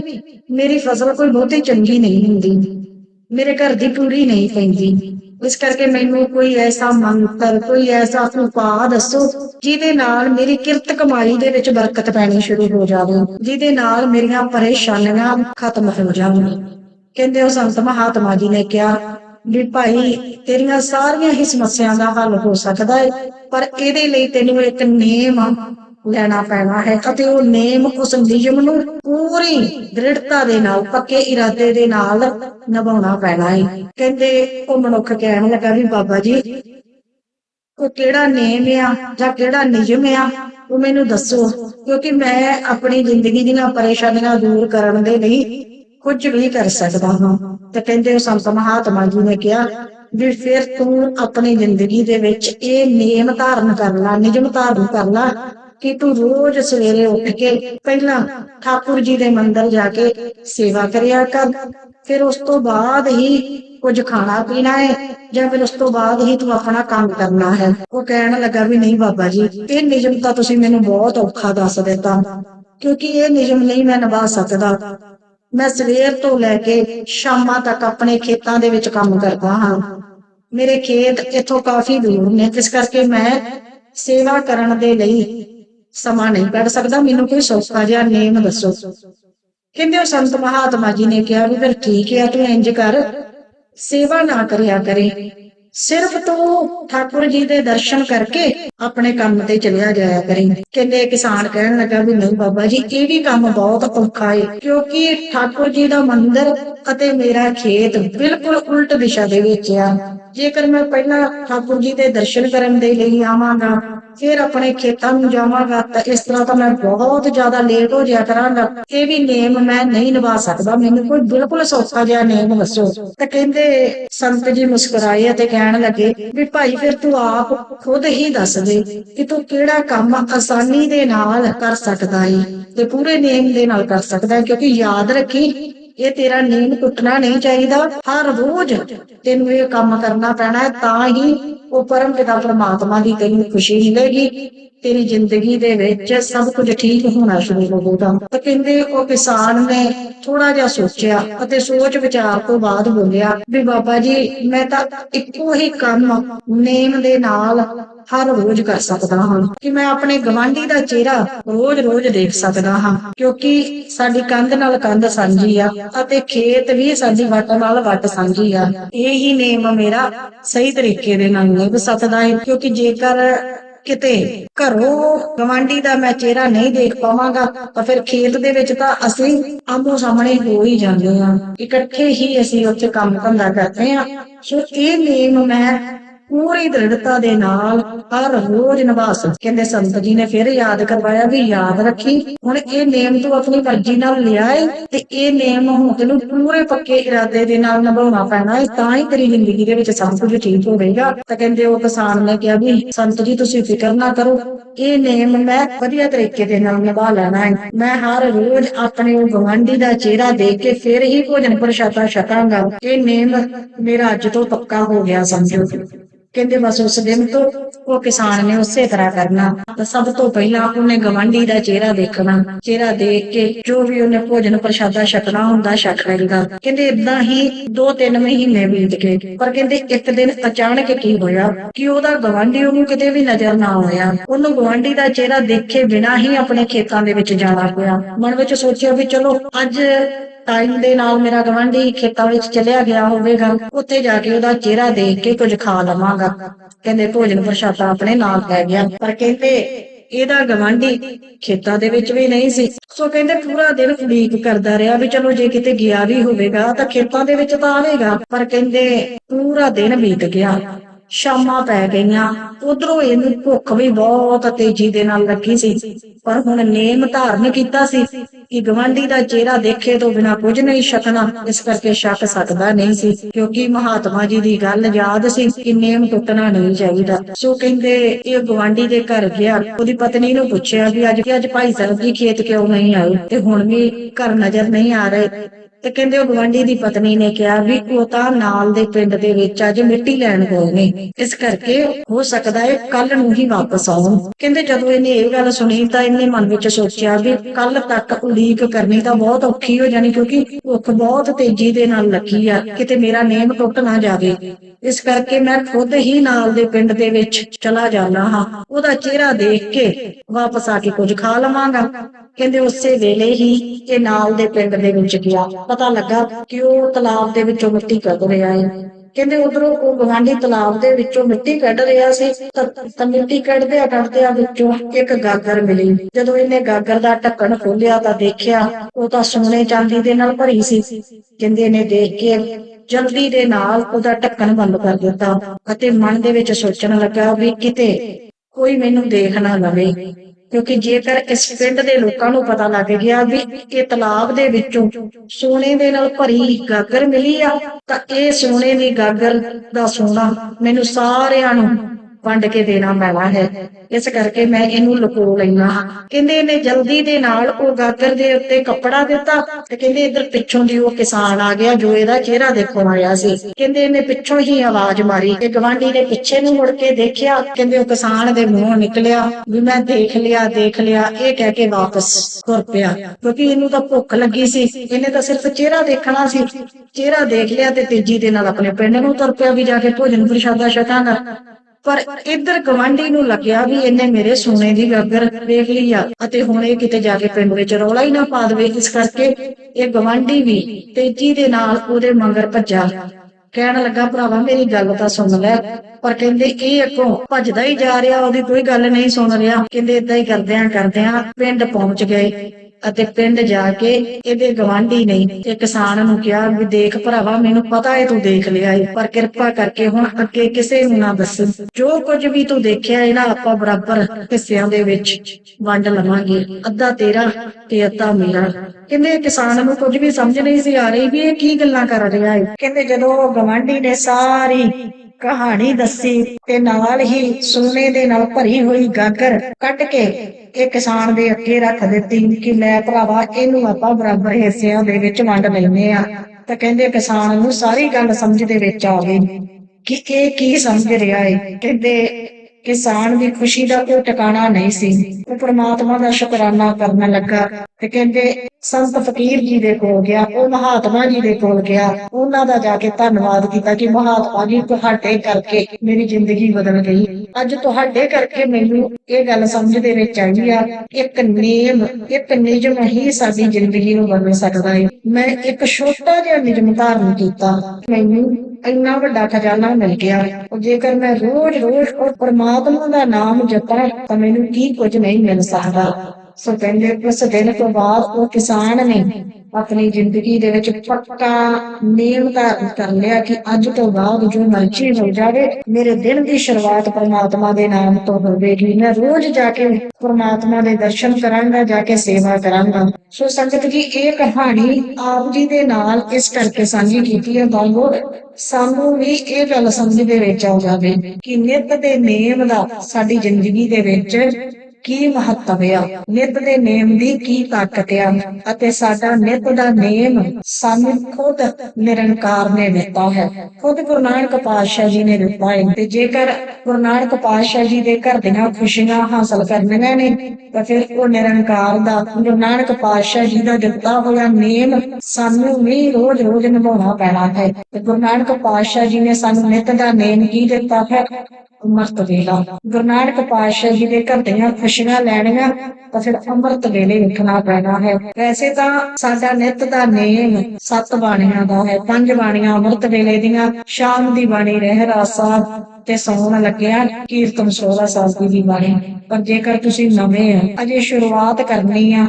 ਮੇਰੀ ਫਸਲ ਕੋਈ ਬਹੁਤੀ ਚੰਗੀ ਨਹੀਂ ਹੁੰਦੀ। ਮੇਰੇ ਘਰ ਦੀ ਪੂਰੀ ਨਹੀਂ ਪੈਂਦੀ। ਇਸ ਕਰਕੇ ਮੈਨੂੰ ਕੋਈ ਐਸਾ ਮੰਤਰ ਕੋਈ ਐਸਾ ਉਪਾਅ ਦੱਸੋ, ਜਿਹਦੇ ਨਾਲ ਮੇਰੀ ਕਿਰਤ ਕਮਾਈ ਦੇ ਵਿੱਚ ਬਰਕਤ ਪੈਣੀ ਸ਼ੁਰੂ ਹੋ ਜਾਵੇ, ਜਿਹਦੇ ਨਾਲ ਮੇਰੀਆਂ ਪਰੇਸ਼ਾਨੀਆਂ ਖਤਮ ਹੋ ਜਾਣ। ਕਹਿੰਦੇ ਉਹ ਸੰਤ ਮਹਾਤਮਾ ਜੀ ਨੇ ਕਿਹਾ ਵੀ ਭਾਈ, ਤੇਰੀਆਂ ਸਾਰੀਆਂ ਹੀ ਸਮੱਸਿਆਵਾਂ ਦਾ ਹੱਲ ਹੋ ਸਕਦਾ ਹੈ ਪਰ ਇਹਦੇ ਲਈ ਤੈਨੂੰ ਇੱਕ ਨੇਮ ਲੈਣਾ ਪੈਣਾ ਹੈ ਅਤੇ ਉਹ ਨੇਮ ਉਸ ਨਿਯਮ ਨੂੰ ਪੂਰੀ ਦ੍ਰਿੜਤਾ ਦੇ ਨਾਲ, ਪੱਕੇ ਇਰਾਦੇ ਦੇ ਨਾਲ ਨਿਭਾਉਣਾ ਪੈਣਾ ਹੈ। ਕਹਿੰਦੇ ਉਹ ਮਨੁੱਖ ਕਹਿਣ ਲੱਗਾ ਵੀ ਬਾਬਾ ਜੀ, ਉਹ ਕਿਹੜਾ ਨੇਮ ਆ ਜਾਂ ਕਿਹੜਾ ਨਿਯਮ ਆ, ਉਹ ਮੈਨੂੰ ਦੱਸੋ, ਕਿਉਂਕਿ ਮੈਂ ਆਪਣੀ ਜ਼ਿੰਦਗੀ ਦੀਆਂ ਪਰੇਸ਼ਾਨੀਆਂ ਦੂਰ ਕਰਨ ਦੇ ਲਈ ਕੁਝ ਵੀ ਕਰ ਸਕਦਾ ਹਾਂ। ਤੇ ਕਹਿੰਦੇ ਉਹ ਸੰਤ ਮਹਾਤਮਾ ਜੀ ਨੇ ਕਿਹਾ ਵੀ ਫਿਰ ਤੂੰ ਆਪਣੀ ਜ਼ਿੰਦਗੀ ਦੇ ਵਿੱਚ ਇਹ ਨੇਮ ਧਾਰਨ ਕਰ ਲੈ, ਨਿਯਮ ਧਾਰਨ ਕਰ ਲੈ ਕਿ ਤੂੰ ਰੋਜ਼ ਸਵੇਰੇ ਉੱਠ ਕੇ ਪਹਿਲਾਂ ਠਾਕੁਰ ਜੀ ਦੇ ਮੰਦਰ ਜਾ ਕੇ ਸੇਵਾ ਕਰਿਆ ਕਰ। ਫਿਰ ਉਸ ਤੋਂ ਬਾਅਦ ਹੀ ਕੁਝ ਖਾਣਾ ਪੀਣਾ ਹੈ ਜਾਂ ਫਿਰ ਉਸ ਤੋਂ ਬਾਅਦ ਹੀ ਤੂੰ ਆਪਣਾ ਕੰਮ ਕਰਨਾ ਹੈ। ਉਹ ਕਹਿਣ ਲੱਗਾ ਵੀ ਨਹੀਂ ਬਾਬਾ ਜੀ, ਇਹ ਨਿਯਮ ਤਾਂ ਤੁਸੀਂ ਮੈਨੂੰ ਬਹੁਤ ਔਖਾ ਦੱਸ ਦਿੱਤਾ, ਕਿਉਂਕਿ ਇਹ ਨਿਯਮ ਨਹੀਂ ਮੈਂ ਨਿਭਾ ਸਕਦਾ। ਮੈਂ ਸਵੇਰ ਤੋਂ ਲੈ ਕੇ ਸ਼ਾਮਾਂ ਤੱਕ ਆਪਣੇ ਖੇਤਾਂ ਦੇ ਵਿੱਚ ਕੰਮ ਕਰਦਾ ਹਾਂ। ਮੇਰੇ ਖੇਤ ਇੱਥੋਂ ਕਾਫੀ ਦੂਰ ਨੇ, ਇਸ ਕਰਕੇ ਮੈਂ ਸੇਵਾ ਕਰਨ ਦੇ ਲਈ ਸਮਾਂ ਨਹੀਂ ਕੱਢ ਸਕਦਾ, ਮੈਨੂੰ ਕੋਈ ਸੌਖਾ ਜਿਹਾ ਨੇਮ ਦੱਸੋ। ਕਹਿੰਦੇ ਉਹ ਸੰਤ ਮਹਾਤਮਾ ਜੀ ਨੇ ਕਿਹਾ ਵੀ ਫਿਰ ਠੀਕ ਹੈ, ਤੂੰ ਇੰਜ ਕਰ, ਸੇਵਾ ਨਾ ਕਰਿਆ ਕਰੇ। ਸਿਰਫ ਤੂੰ ਠਾਕੁਰ ਜੀ ਦੇ ਦਰਸ਼ਨ ਕਰਕੇ ਆਪਣੇ ਕੰਮ ਤੇ ਚਲਿਆ ਜਾਇਆ ਕਰੇ। ਕਹਿੰਦੇ ਕਿਸਾਨ ਕਹਿਣ ਲੱਗਾ ਵੀ ਨਹੀਂ ਬਾਬਾ ਜੀ, ਇਹ ਵੀ ਕੰਮ ਬਹੁਤ ਔਖਾ ਏ, ਕਿਉਂਕਿ ਠਾਕੁਰ ਜੀ ਦਾ ਮੰਦਿਰ ਅਤੇ ਮੇਰਾ ਖੇਤ ਬਿਲਕੁਲ ਉਲਟ ਦਿਸ਼ਾ ਦੇ ਵਿੱਚ ਆ। ਜੇਕਰ ਮੈਂ ਪਹਿਲਾਂ ਠਾਕੁਰ ਜੀ ਦੇ ਦਰਸ਼ਨ ਕਰਨ ਦੇ ਲਈ ਆਵਾਂਗਾ ਫਿਰ ਆਪਣੇ ਖੇਤਾਂ ਨੂੰ ਜਾਵਾਂਗਾ ਤਾਂ ਇਸ ਤਰ੍ਹਾਂ ਤਾਂ ਮੈਂ ਬਹੁਤ ਜ਼ਿਆਦਾ ਲੇਟ ਹੋ ਜਾਇਆ ਕਰਾਂਗਾ। ਇਹ ਵੀ ਨੇਮ ਮੈਂ ਨਹੀਂ ਨਿਭਾ ਸਕਦਾ। ਮੈਨੂੰ ਕੋਈ ਬਿਲਕੁਲ ਸੌਖਾ ਜਿਹਾ ਨੇਮ ਦੱਸੋ। ਤਾਂ ਕਹਿੰਦੇ ਸੰਤ ਜੀ ਮੁਸਕਰਾਏ ਅਤੇ ਕਹਿਣ ਲੱਗੇ ਵੀ ਭਾਈ ਫਿਰ ਤੂੰ ਆਪ ਖੁਦ ਹੀ ਦੱਸ ਦੇ ਕਿ ਤੂੰ ਕਿਹੜਾ ਕੰਮ ਆਸਾਨੀ ਦੇ ਨਾਲ ਕਰ ਸਕਦਾ ਹੈ ਤੇ ਪੂਰੇ ਨੇਮ ਦੇ ਨਾਲ ਕਰ ਸਕਦਾ ਹੈ ਕਿਉਂਕਿ ਯਾਦ ਰੱਖੀ ਇਹ ਤੇਰਾ ਨੀਂਦ ਟੁੱਟਣਾ ਨਹੀਂ ਚਾਹੀਦਾ, ਹਰ ਰੋਜ਼ ਤੈਨੂੰ ਇਹ ਕੰਮ ਕਰਨਾ ਪੈਣਾ ਹੈ, ਤਾਂ ਹੀ ਉਹ ਪਰਮ ਪਿਤਾ ਪਰਮਾਤਮਾ ਦੀ ਤੈਨੂੰ ਖੁਸ਼ੀ ਮਿਲੇਗੀ। ਤੇਰੀ ਜ਼ਿੰਦਗੀ ਦੇ ਵਿੱਚ ਸਭ ਕੁਝ ਠੀਕ ਹੋਣਾ ਸ਼ੁਰੂ ਹੋਵੇਗਾ ਤਾਂ ਕਹਿੰਦੇ ਉਹ ਕਿਸਾਨ ਨੇ ਥੋੜਾ ਜਿਹਾ ਸੋਚਿਆ ਅਤੇ ਸੋਚ ਵਿਚਾਰ ਤੋਂ ਬਾਅਦ ਬੋਲਿਆ ਵੀ ਬਾਬਾ ਜੀ, ਮੈਂ ਤਾਂ ਇੱਕੋ ਹੀ ਕੰਮ ਨੇਮ ਦੇ ਨਾਲ ਹਰ ਰੋਜ਼ ਕਰ ਸਕਦਾ ਹਾਂ ਕਿ ਮੈਂ ਆਪਣੇ ਗਵਾਂਢੀ ਦਾ ਚਿਹਰਾ ਰੋਜ਼-ਰੋਜ਼ ਦੇਖ ਸਕਦਾ ਹਾਂ, ਕਿਉਂਕਿ ਸਾਡੀ ਕੰਧ ਨਾਲ ਕੰਧ ਸਾਂਝੀ ਆ ਅਤੇ ਖੇਤ ਵੀ ਸਾਡੀ ਵੱਟ ਨਾਲ ਵੱਟ ਸਾਂਝੀ ਆ। ਇਹ ਹੀ ਨੇਮ ਮੇਰਾ ਸਹੀ ਤਰੀਕੇ ਦੇ ਨਾਲ ਨਿਭ ਸਕਦਾ ਹੈ ਕਿਉਂਕਿ ਜੇਕਰ ਕਿਤੇ ਘਰੋਂ ਗਵਾਂਢੀ ਦਾ ਮੈਂ ਚਿਹਰਾ ਨਹੀਂ ਦੇਖ ਪਾਵਾਂਗਾ, ਤਾਂ ਫਿਰ ਖੇਤ ਦੇ ਵਿੱਚ ਤਾਂ ਅਸੀਂ ਆਮੋ ਸਾਹਮਣੇ ਹੋ ਹੀ ਜਾਂਦੇ ਹਾਂ। ਇਕੱਠੇ ਹੀ ਅਸੀਂ ਉੱਥੇ ਕੰਮ ਧੰਦਾ ਕਰਦੇ ਹਾਂ। ਸੋ ਇਹ ਨੇਮ ਮੈਂ ਪੂਰੀ ਦ੍ਰਿੜਤਾ ਦੇ ਨਾਲ ਹਰ ਰੋਜ਼ ਨਿਭਾ ਸਕ ਕਹਿੰਦੇ ਸੰਤ ਜੀ ਨੇ ਫਿਰ ਯਾਦ ਕਰਵਾਇਆ ਵੀ ਯਾਦ ਰੱਖੀ। ਹੁਣ ਇਹ ਨੇਮ ਤੂੰ ਆਪਣੀ ਮਰਜ਼ੀ ਨਾਲ ਲਿਆ ਏ ਤੇ ਇਹ ਨੇਮ ਹੁਣ ਤੈਨੂੰ ਪੂਰੇ ਪੱਕੇ ਇਰਾਦੇ ਦੇ ਨਾਲ ਨਿਭਾਉਣਾ ਪੈਣਾ ਹੈ ਤਾਂ ਹੀ ਤੇਰੀ ਜ਼ਿੰਦਗੀ ਦੇ ਵਿੱਚ ਸਭ ਕੁਝ ਠੀਕ ਹੋਵੇਗਾ ਤਾਂ ਕਹਿੰਦੇ ਉਹ ਕਿਸਾਨ ਨੇ ਕਿਹਾ ਵੀ, ਸੰਤ ਜੀ ਤੁਸੀਂ ਫਿਕਰ ਨਾ ਕਰੋ। ਇਹ ਨੇਮ ਮੈਂ ਵਧੀਆ ਤਰੀਕੇ ਦੇ ਨਾਲ ਨਿਭਾ ਲੈਣਾ ਹੈ ਮੈਂ ਹਰ ਰੋਜ਼ ਆਪਣੇ ਉਹ ਗਵਾਂਢੀ ਦਾ ਚਿਹਰਾ ਦੇਖ ਕੇ ਫਿਰ ਹੀ ਭੋਜਨ ਪ੍ਰਸ਼ਾਦਾ ਛਕਾਂਗਾ। ਇਹ ਨੇਮ ਮੇਰਾ ਅੱਜ ਤੋਂ ਪੱਕਾ ਹੋ ਗਿਆ ਸਮਝੋ। ਕਹਿੰਦੇ ਬਸ ਉਸ ਦਿਨ ਤੋਂ ਉਹ ਕਿਸਾਨ ਨੇ ਉਸੇ ਤਰ੍ਹਾਂ ਕਰਨਾ। ਤਾਂ ਸਭ ਤੋਂ ਪਹਿਲਾਂ ਉਹਨੇ ਗਵਾਂਢੀ ਦਾ ਚਿਹਰਾ ਦੇਖਣਾ। ਚਿਹਰਾ ਦੇਖ ਕੇ ਜੋ ਵੀ ਉਹਨੇ ਭੋਜਨ ਪ੍ਰਸ਼ਾਦਾ ਛਕਣਾ ਹੁੰਦਾ ਛਕ ਲੈਂਦਾ। ਕਹਿੰਦੇ ਇਦਾਂ ਹੀ 2-3 ਮਹੀਨੇ ਬੀਤ ਗਏ। ਪਰ ਕਹਿੰਦੇ ਇੱਕ ਦਿਨ ਅਚਾਨਕ ਕੀ ਹੋਇਆ? ਕਿ ਉਹਦਾ ਗਵਾਂਢੀ ਉਹਨੂੰ ਕਿਤੇ ਵੀ ਨਜ਼ਰ ਨਾ ਆਇਆ। ਉਹਨੂੰ ਗਵਾਂਢੀ ਦਾ ਚਿਹਰਾ ਦੇਖੇ ਬਿਨਾਂ ਹੀ ਆਪਣੇ ਖੇਤਾਂ ਦੇ ਵਿੱਚ ਜਾਣਾ ਪਿਆ। ਮਨ ਵਿੱਚ ਸੋਚਿਆ ਵੀ ਚਲੋ ਅੱਜ ਟਾਈਮ ਦੇ ਨਾਲ ਮੇਰਾ ਗਵਾਂਢੀ ਖੇਤਾਂ ਵਿੱਚ ਚਲਿਆ ਗਿਆ ਹੋਵੇਗਾ, ਉੱਥੇ ਜਾ ਕੇ ਉਹਦਾ ਚਿਹਰਾ ਦੇਖ ਕੇ ਕੁਝ ਖਾ ਲਵਾਂਗਾ। ਕਹਿੰਦੇ ਭੋਜਨ ਪ੍ਰਸ਼ਾਦਾ ਆਪਣੇ ਨਾਲ ਲੈ ਗਿਆ, ਪਰ ਕਹਿੰਦੇ ਇਹਦਾ ਗਵਾਂਢੀ ਖੇਤਾਂ ਦੇ ਵਿੱਚ ਵੀ ਨਹੀਂ ਸੀ। ਸੋ ਕਹਿੰਦੇ ਪੂਰਾ ਦਿਨ ਉਡੀਕ ਕਰਦਾ ਰਿਹਾ ਵੀ ਚਲੋ ਜੇ ਕਿਤੇ ਗਿਆ ਵੀ ਹੋਵੇਗਾ ਤਾਂ ਖੇਤਾਂ ਦੇ ਵਿੱਚ ਤਾਂ ਆਵੇਗਾ, ਪਰ ਕਹਿੰਦੇ ਪੂਰਾ ਦਿਨ ਬੀਤ ਗਿਆ। ਸ਼ਾਮਾਂ ਪੈ ਗਈਆਂ। ਉਧਰੋਂ ਇਹਨੂੰ ਭੁੱਖ ਵੀ ਬਹੁਤ ਤੇਜ਼ੀ ਦੇ ਨਾਲ ਲੱਗੀ ਸੀ। ਪਰ ਹੁਣ ਨੇਮ ਧਾਰਨ ਕੀਤਾ ਸੀ ਕਿ ਗਵਾਂਢੀ ਦਾ ਚਿਹਰਾ ਦੇਖੇ ਤੋਂ ਬਿਨਾ ਕੁਝ ਨਹੀਂ ਛਕਣਾ। ਇਸ ਕਰਕੇ ਛਕ ਸਕਦਾ ਨਹੀਂ ਸੀ। ਕਿਉਂਕਿ ਮਹਾਤਮਾ ਜੀ ਦੀ ਗੱਲ ਯਾਦ ਸੀ ਕਿ ਨੇਮ ਟੁੱਟਣਾ ਨਹੀਂ ਚਾਹੀਦਾ। ਸੋ ਕਹਿੰਦੇ, ਇਹ ਗਵਾਂਢੀ ਦੇ ਘਰ ਗਿਆ। ਉਹਦੀ ਪਤਨੀ ਨੂੰ ਪੁੱਛਿਆ ਵੀ ਅੱਜ ਅੱਜ ਭਾਈ ਸਾਹਿਬ ਜੀ ਖੇਤ ਕਿਉਂ ਨਹੀਂ ਆਏ? ਤੇ ਹੁਣ ਵੀ ਘਰ ਨਜ਼ਰ ਨਹੀਂ ਆ ਰਹੇ। ਤੇ ਕਹਿੰਦੇ ਉਹ ਗਵਾਂਢੀ ਦੀ ਪਤਨੀ ਨੇ ਕਿਹਾ ਵੀ ਉਹ ਤਾਂ ਨਾਲ ਦੇ ਪਿੰਡ ਦੇ ਵਿੱਚ ਅੱਜ ਮਿੱਟੀ ਲੈਣ ਗਏ ਨੇ। ਇਸ ਕਰਕੇ ਹੋ ਸਕਦਾ ਹੈ ਕੱਲ ਨੂੰ ਹੀ ਵਾਪਸ ਆਉਣ। ਕਹਿੰਦੇ ਜਦੋਂ ਇਹਨੇ ਇਹ ਗੱਲ ਸੁਣੀ ਤਾਂ ਇਹਨੇ ਮਨ ਵਿੱਚ ਸੋਚਿਆ ਵੀ ਕੱਲ ਤੱਕ ਉਡੀਕ ਕਰਨੀ ਤਾਂ ਬਹੁਤ ਔਖੀ ਹੋ ਜਾਣੀ ਕਿਉਂਕਿ ਭੁੱਖ ਬਹੁਤ ਤੇਜ਼ੀ ਦੇ ਨਾਲ ਲੱਗੀ ਆ, ਕਿਤੇ ਮੇਰਾ ਨੇਮ ਟੁੱਟ ਨਾ ਜਾਵੇ। ਇਸ ਕਰਕੇ ਮੈਂ ਖੁਦ ਹੀ ਨਾਲ ਦੇ ਪਿੰਡ ਦੇ ਵਿੱਚ ਚਲਾ ਜਾਣਾ ਹਾਂ। ਉਹਦਾ ਚਿਹਰਾ ਦੇਖ ਕੇ ਵਾਪਸ ਆ ਕੇ ਕੁਝ ਖਾ ਲਵਾਂਗਾ। ਕਹਿੰਦੇ ਉਸੇ ਵੇਲੇ ਹੀ ਇਹ ਨਾਲ ਦੇ ਪਿੰਡ ਦੇ ਵਿੱਚ ਗਿਆ। ਪਤਾ ਲੱਗਾ ਕਿ ਉਹ ਤਲਾਬ ਦੇ ਵਿੱਚੋਂ ਮਿੱਟੀ ਕੱਢ ਰਿਹਾ ਹੈ। ਕਹਿੰਦੇ ਉਧਰੋਂ ਉਹ ਗਵਾਂਢੀ ਤਲਾਬ ਦੇ ਵਿੱਚੋਂ ਮਿੱਟੀ ਕੱਢ ਰਿਹਾ ਸੀ, ਤਾਂ ਤਾਂ ਮਿੱਟੀ ਕੱਢਦਿਆਂ ਕੱਢਦਿਆਂ ਵਿੱਚੋਂ ਇੱਕ ਗਾਗਰ ਮਿਲੀ। ਜਦੋਂ ਇਹਨੇ ਗਾਗਰ ਦਾ ਢੱਕਣ ਖੋਲਿਆ ਤਾਂ ਦੇਖਿਆ ਉਹ ਤਾਂ ਸੋਨੇ ਚਾਂਦੀ ਦੇ ਨਾਲ ਭਰੀ ਸੀ। ਕਹਿੰਦੇ ਇਹਨੇ ਦੇਖ ਕੇ ਜਲਦੀ ਦੇ ਨਾਲ ਉਹਦਾ ਢੱਕਣ ਬੰਦ ਕਰ ਦਿੱਤਾ ਅਤੇ ਮਨ ਦੇ ਵਿੱਚ ਸੋਚਣ ਲੱਗਾ ਵੀ ਕਿਤੇ ਕੋਈ ਮੈਨੂੰ ਦੇਖ ਨਾ ਲਵੇ। ਕਿਉਂਕਿ ਜੇਕਰ ਇਸ ਪਿੰਡ ਦੇ ਲੋਕਾਂ ਨੂੰ ਪਤਾ ਲੱਗ ਗਿਆ ਵੀ ਇਹ ਤਲਾਬ ਦੇ ਵਿੱਚੋਂ ਸੋਨੇ ਦੇ ਨਾਲ ਭਰੀ ਗਾਗਰ ਮਿਲੀ ਆ, ਤਾਂ ਇਹ ਸੋਨੇ ਦੀ ਗਾਗਰ ਦਾ ਸੋਨਾ ਮੈਨੂੰ ਸਾਰਿਆਂ ਨੂੰ ਵੰਡ ਕੇ ਦੇਣਾ ਪੈਣਾ ਹੈ। ਇਸ ਕਰਕੇ ਮੈਂ ਇਹਨੂੰ ਲੁਕੋ ਲੈਣਾ ਕਹਿੰਦੇ ਇਹਨੇ ਜਲਦੀ ਦੇ ਨਾਲ ਉਹ ਗਾਗਰ ਦੇ ਉੱਤੇ ਕੱਪੜਾ ਦਿੱਤਾ ਤੇ ਕਹਿੰਦੇ ਇੱਧਰ ਪਿੱਛੋਂ ਦੀ ਉਹ ਕਿਸਾਨ ਆ ਗਿਆ ਜੋ ਇਹਦਾ ਚਿਹਰਾ ਦੇਖਣ ਆਇਆ ਸੀ। ਕਹਿੰਦੇ ਇਹਨੇ ਪਿੱਛੋਂ ਹੀ ਆਵਾਜ਼ ਮਾਰੀ ਤੇ ਗਵਾਂਢੀ ਨੇ ਪਿੱਛੇ ਨੂੰ ਮੁੜ ਕੇ ਦੇਖਿਆ। ਕਹਿੰਦੇ ਉਹ ਕਿਸਾਨ ਦੇ ਮੂੰਹੋਂ ਨਿਕਲਿਆ ਵੀ ਮੈਂ ਦੇਖ ਲਿਆ ਦੇਖ ਲਿਆ, ਇਹ ਕਹਿ ਕੇ ਵਾਪਸ ਤੁਰ ਪਿਆ। ਕਿਉਂਕਿ ਇਹਨੂੰ ਤਾਂ ਭੁੱਖ ਲੱਗੀ ਸੀ। ਇਹਨੇ ਤਾਂ ਸਿਰਫ ਚਿਹਰਾ ਦੇਖਣਾ ਸੀ। ਚਿਹਰਾ ਦੇਖ ਲਿਆ ਤੇ ਤੇਜ਼ੀ ਦੇ ਨਾਲ ਆਪਣੇ ਪਿੰਡ ਨੂੰ ਤੁਰ ਪਿਆ ਵੀ ਜਾ ਕੇ ਭੋਜਨ ਪ੍ਰਸ਼ਾਦਾ ਛਕਾਂਗਾ। ਪਰ ਇੱਧਰ ਗਵਾਂਢੀ ਨੂੰ ਲੱਗਿਆ ਵੀ ਇਹਨੇ ਮੇਰੇ ਸੋਨੇ ਦੀ ਗਾਗਰ ਵੇਖ ਲਈ ਆ ਅਤੇ ਹੁਣ ਇਹ ਕਿਤੇ ਜਾ ਕੇ ਪਿੰਡ ਵਿੱਚ ਰੌਲਾ ਹੀ ਨਾ ਪਾ ਦੇਵੇ। ਇਸ ਕਰਕੇ ਇਹ ਗਵਾਂਢੀ ਵੀ ਤੇਜ਼ੀ ਦੇ ਨਾਲ ਉਹਦੇ ਮਗਰ ਭੱਜਾ ਕਹਿਣ ਲੱਗਾ, ਭਰਾਵਾ, ਮੇਰੀ ਗੱਲ ਤਾਂ ਸੁਣ ਲੈ। ਪਰ ਕਹਿੰਦੇ, ਇਹ ਅੱਗੋਂ ਭੱਜਦਾ ਹੀ ਜਾ ਰਿਹਾ, ਉਹਦੀ ਕੋਈ ਗੱਲ ਨਹੀਂ ਸੁਣ ਰਿਹਾ। ਕਹਿੰਦੇ ਇਦਾਂ ਹੀ ਕਰਦਿਆਂ ਕਰਦਿਆਂ ਪਿੰਡ ਪਹੁੰਚ ਗਏ। ਅਤੇ ਪਿੰਡ ਜਾ ਕੇ ਇਹਦੇ ਗਵਾਂਢੀ ਨੇ ਤੇ ਕਿਸਾਨ ਨੂੰ ਕਿਹਾ ਵੀ ਦੇਖ ਭਰਾਵਾ, ਮੈਨੂੰ ਪਤਾ ਹੈ ਤੂੰ ਦੇਖ ਲਿਆ ਹੈ ਪਰ ਕਿਰਪਾ ਕਰਕੇ ਹੁਣ ਅੱਗੇ ਕਿਸੇ ਨੂੰ ਨਾ ਦੱਸ। ਜੋ ਕੁਝ ਵੀ ਤੂੰ ਦੇਖਿਆ ਹੈ ਨਾ, ਆਪਾਂ ਬਰਾਬਰ ਹਿੱਸਿਆਂ ਦੇ ਵਿੱਚ ਵੰਡ ਲਵਾਂਗੇ। ਅੱਧਾ ਤੇਰਾ ਤੇ ਅੱਧਾ ਮੇਰਾ। ਕਹਿੰਦੇ ਕਿਸਾਨ ਨੂੰ ਕੁਝ ਵੀ ਸਮਝ ਨਹੀਂ ਸੀ ਆ ਰਹੀ ਵੀ ਇਹ ਕੀ ਗੱਲਾਂ ਕਰ ਰਿਹਾ ਹੈ ਕਹਿੰਦੇ ਜਦੋਂ ਗਵਾਂਢੀ ਨੇ ਸਾਰੀ ਕਹਾਣੀ ਦੱਸੀ ਤੇ ਨਾਲ ਹੀ ਸੋਨੇ ਦੇ ਨਾਲ ਭਰੀ ਹੋਈ ਗਾਗਰ ਕੱਢ ਕੇ ਇਹ ਕਿਸਾਨ ਦੇ ਅੱਗੇ ਰੱਖ ਦਿੱਤੀ ਕਿ ਲੈ ਭਰਾਵਾ, ਇਹਨੂੰ ਆਪਾਂ ਬਰਾਬਰ ਹਿੱਸਿਆਂ ਦੇ ਵਿੱਚ ਵੰਡ ਲੈਨੇ ਆ ਤਾਂ ਕਹਿੰਦੇ ਕਿਸਾਨ ਨੂੰ ਸਾਰੀ ਗੱਲ ਸਮਝ ਦੇ ਵਿੱਚ ਆ ਗਈ ਕਿ ਇਹ ਕੀ ਸਮਝ ਰਿਹਾ ਏ? ਕਹਿੰਦੇ ਕਿਸਾਨ ਦੀ ਖੁਸ਼ੀ ਦਾ ਕੋਈ ਟਿਕਾਣਾ ਨਹੀਂ ਸੀ। ਉਹ ਪ੍ਰਮਾਤਮਾ ਦਾ ਸ਼ੁਕਰਾਨਾ ਕਰਨ ਲੱਗਾ। ਤੇ ਕਹਿੰਦੇ, ਸੰਤ ਫਕੀਰ ਜੀ ਦੇ ਕੋਲ ਗਿਆ, ਉਹ ਮਹਾਤਮਾ ਜੀ ਦੇ ਕੋਲ ਗਿਆ। ਉਹਨਾਂ ਦਾ ਜਾ ਕੇ ਧੰਨਵਾਦ ਕੀਤਾ ਕਿ ਮਹਾਤਮਾ ਜੀ ਤੁਹਾਡੇ ਕਰਕੇ ਮੇਰੀ ਜ਼ਿੰਦਗੀ ਬਦਲ ਗਈ। ਅੱਜ ਤੁਹਾਡੇ ਕਰਕੇ ਮੈਨੂੰ ਇਹ ਗੱਲ ਸਮਝ ਦੇ ਵਿੱਚ ਆਈ ਆ, ਇੱਕ ਨੇਮ, ਇੱਕ ਨਿਯਮ ਹੀ ਸਾਡੀ ਜ਼ਿੰਦਗੀ ਨੂੰ ਬਦਲ ਸਕਦਾ ਹੈ ਮੈਂ ਇੱਕ ਛੋਟਾ ਜਿਹਾ ਨਿਯਮ ਧਾਰਨ ਕੀਤਾ। ਮੈਨੂੰ ਇੰਨਾ ਵੱਡਾ ਖਜ਼ਾਨਾ ਮਿਲ ਗਿਆ। ਜੇਕਰ ਮੈਂ ਰੋਜ਼-ਰੋਜ਼ ਉਹ ਪਰਮਾਤਮਾ ਦਾ ਨਾਮ ਜਪਾਂ, ਤਾਂ ਮੈਨੂੰ ਕੀ ਕੁਝ ਨਹੀਂ ਮਿਲ ਸਕਦਾ। ਸੋ ਕਹਿੰਦੇ ਉਸ ਦਿਨ ਤੋਂ ਬਾਅਦ ਉਹ ਕਿਸਾਨ ਨੇ ਆਪਣੀ ਜ਼ਿੰਦਗੀ ਦੇ ਵਿੱਚ ਪੱਕਾ ਨਿਯਮ ਧਾਰਨ ਕਰ ਲਿਆ ਕਿ ਅੱਜ ਤੋਂ ਬਾਅਦ ਜੋ ਮਰਜ਼ੀ ਹੋ ਜਾਵੇ, ਮੇਰੇ ਦਿਨ ਦੀ ਸ਼ੁਰੂਆਤ ਪਰਮਾਤਮਾ ਦੇ ਨਾਮ ਤੋਂ ਹੋਵੇਗੀ। ਮੈਂ ਰੋਜ਼ ਜਾ ਕੇ ਪਰਮਾਤਮਾ ਦੇ ਦਰਸ਼ਨ ਕਰਾਂਗਾ, ਜਾ ਕੇ ਸੇਵਾ ਕਰਾਂਗਾ। ਸੋ ਸੰਗਤ ਜੀ, ਇਹ ਕਹਾਣੀ ਆਪ ਜੀ ਦੇ ਨਾਲ ਇਸ ਕਰਕੇ ਸਾਂਝੀ ਕੀਤੀ ਹੈ। ਬਾਬੋ, ਸਾਨੂੰ ਵੀ ਇਹ ਗੱਲ ਸਮਝ ਦੇ ਵਿੱਚ ਆ ਜਾਵੇ ਕਿ ਨਿਤ ਦੇ ਨੇਮ ਦਾ ਸਾਡੀ ਜ਼ਿੰਦਗੀ ਦੇ ਵਿੱਚ ਕੀ ਮਹੱਤਵ ਆ? ਨਿਤ ਦੇ ਨੇਮ ਦੀ ਕੀ ਤਾਕਤ ਆ? ਅਤੇ ਸਾਡਾ ਨਿਤ ਦਾ ਨੇਮ ਸਾਨੂੰ ਖੁਦ ਨਿਰੰਕਾਰ ਨੇ ਦਿੱਤਾ ਹੈ। ਖੁਦ ਗੁਰੂ ਨਾਨਕ ਪਾਤਸ਼ਾਹ ਜੀ ਨੇ ਦਿੱਤਾ ਹੈ ਤੇ ਜੇਕਰ ਗੁਰੂ ਨਾਨਕ ਪਾਤਸ਼ਾਹ ਜੀ ਦੇ ਘਰ ਦੀਆਂ ਖੁਸ਼ੀਆਂ ਹਾਸਲ ਕਰਨੀਆਂ ਨੇ, ਤਾਂ ਫਿਰ ਉਹ ਨਿਰੰਕਾਰ ਦਾ, ਗੁਰੂ ਨਾਨਕ ਪਾਤਸ਼ਾਹ ਜੀ ਦਾ ਦਿੱਤਾ ਹੋਇਆ ਨੇਮ ਸਾਨੂੰ ਵੀ ਰੋਜ਼ ਰੋਜ਼ ਨਿਭਾਉਣਾ ਪੈਣਾ ਹੈ। ਤੇ ਗੁਰੂ ਨਾਨਕ ਪਾਤਸ਼ਾਹ ਜੀ ਨੇ ਸਾਨੂੰ ਨਿਤ ਦਾ ਨੇਮ ਕੀ ਦਿੱਤਾ ਹੈ? ਅੰਮ੍ਰਿਤ ਵੇਲਾ ਗੁਰੂ ਨਾਨਕ ਪਾਤਸ਼ਾਹ ਜੀ ਦੇ ਘਰ ਖੁਸ਼ੀਆਂ ਲੈਣੀਆਂ, ਤਾਂ ਫਿਰ ਅੰਮ੍ਰਿਤ ਵੇਲੇ ਉੱਠਣਾ ਪੈਣਾ ਹੈ। ਵੈਸੇ ਤਾਂ ਸਾਡਾ ਨਿਤ ਦਾ ਨੇਮ ਸੱਤ ਬਾਣੀਆਂ ਦਾ ਹੈ। ਪੰਜ ਬਾਣੀਆਂ ਅੰਮ੍ਰਿਤ ਵੇਲੇ ਦੀਆਂ, ਸ਼ਾਮ ਦੀ ਬਾਣੀ ਰਹਿ ਰਾਸਾ ਤੇ ਸੌਣ ਲੱਗਿਆ ਕੀਰਤਨ 16 ਸਾਲ ਦੀ ਬਾਣੀ। ਪਰ ਜੇਕਰ ਤੁਸੀਂ ਨਵੇਂ ਆ, ਅਜੇ ਸ਼ੁਰੂਆਤ ਕਰਨੀ ਆ,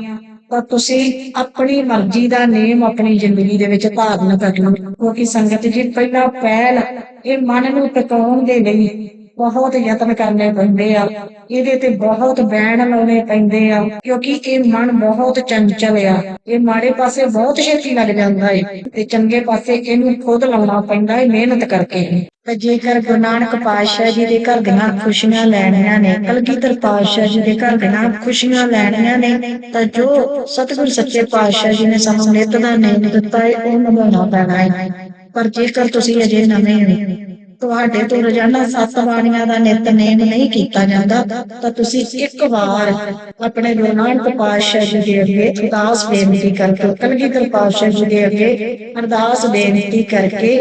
ਤਾਂ ਤੁਸੀਂ ਆਪਣੀ ਮਰਜ਼ੀ ਦਾ ਨੇਮ ਆਪਣੀ ਜ਼ਿੰਦਗੀ ਦੇ ਵਿੱਚ ਧਾਰਨ ਕਰ ਲਓ ਕਿਉਂਕਿ ਸੰਗਤ ਜੀ, ਪਹਿਲਾ ਪਹਿਲ ਇਹ ਮਨ ਨੂੰ ਟਿਕਾਉਣ ਦੇ ਲਈ ਬਹੁਤ ਯਤਨ ਕਰਨੇ ਪੈਂਦੇ ਆ। ਇਹਦੇ ਤੇ ਬਹੁਤ ਬੈਣ ਲਾਉਣੇ ਪੈਂਦੇ ਆ, ਕਿਉਂਕਿ ਇਹ ਮਨ ਬਹੁਤ ਚੰਚਲ ਆ। ਇਹ ਮਾੜੇ ਪਾਸੇ ਬਹੁਤ ਛੇਤੀ ਲੱਗ ਜਾਂਦਾ ਏ ਤੇ ਚੰਗੇ ਪਾਸੇ ਇਹਨੂੰ ਖੁਦ ਲਾਉਣਾ ਪੈਂਦਾ ਏ ਮਿਹਨਤ ਕਰਕੇ। ਤੇ ਜੇਕਰ ਗੁਰੂ ਨਾਨਕ ਪਾਤਸ਼ਾਹ ਜੀ ਦੇ ਘਰ ਦੀਆਂ ਖੁਸ਼ੀਆਂ ਲੈਣੀਆਂ ਨੇ, ਕਲਗੀਧਰ ਪਾਤਸ਼ਾਹ ਜੀ ਦੇ ਘਰ ਦੀਆਂ ਖੁਸ਼ੀਆਂ ਲੈਣੀਆਂ ਨੇ, ਤਾਂ ਜੋ ਸਤਿਗੁਰ ਸੱਚੇ ਪਾਤਸ਼ਾਹ ਜੀ ਨੇ ਸਾਨੂੰ ਨਿਤ ਦਾ ਨੇਮ ਦਿੱਤਾ ਹੈ ਉਹ ਨਿਭਾਉਣਾ ਪੈਣਾ ਹੈ ਪਰ ਜੇਕਰ ਤੁਸੀਂ ਅਜੇ ਨਵੇਂ ਹੋ ਤੁਹਾਡੇ ਤੋਂ ਰੋਜ਼ਾਨਾ ਸੱਤ ਬਾਣੀਆਂ ਦਾ ਨਿਤਨੇਮ ਨਹੀਂ ਕੀਤਾ ਜਾਂਦਾ, ਤਾਂ ਤੁਸੀਂ ਇੱਕ ਵਾਰ ਆਪਣੇ ਗੁਰੂ ਨਾਨਕ ਪਾਤਸ਼ਾਹ ਜੀ ਦੇ ਅੱਗੇ ਅਰਦਾਸ ਬੇਨਤੀ ਕਰਕੇ, ਕਲਗੀਧਰ ਪਾਤਸ਼ਾਹ ਜੀ ਦੇ ਅੱਗੇ ਅਰਦਾਸ ਬੇਨਤੀ ਕਰਕੇ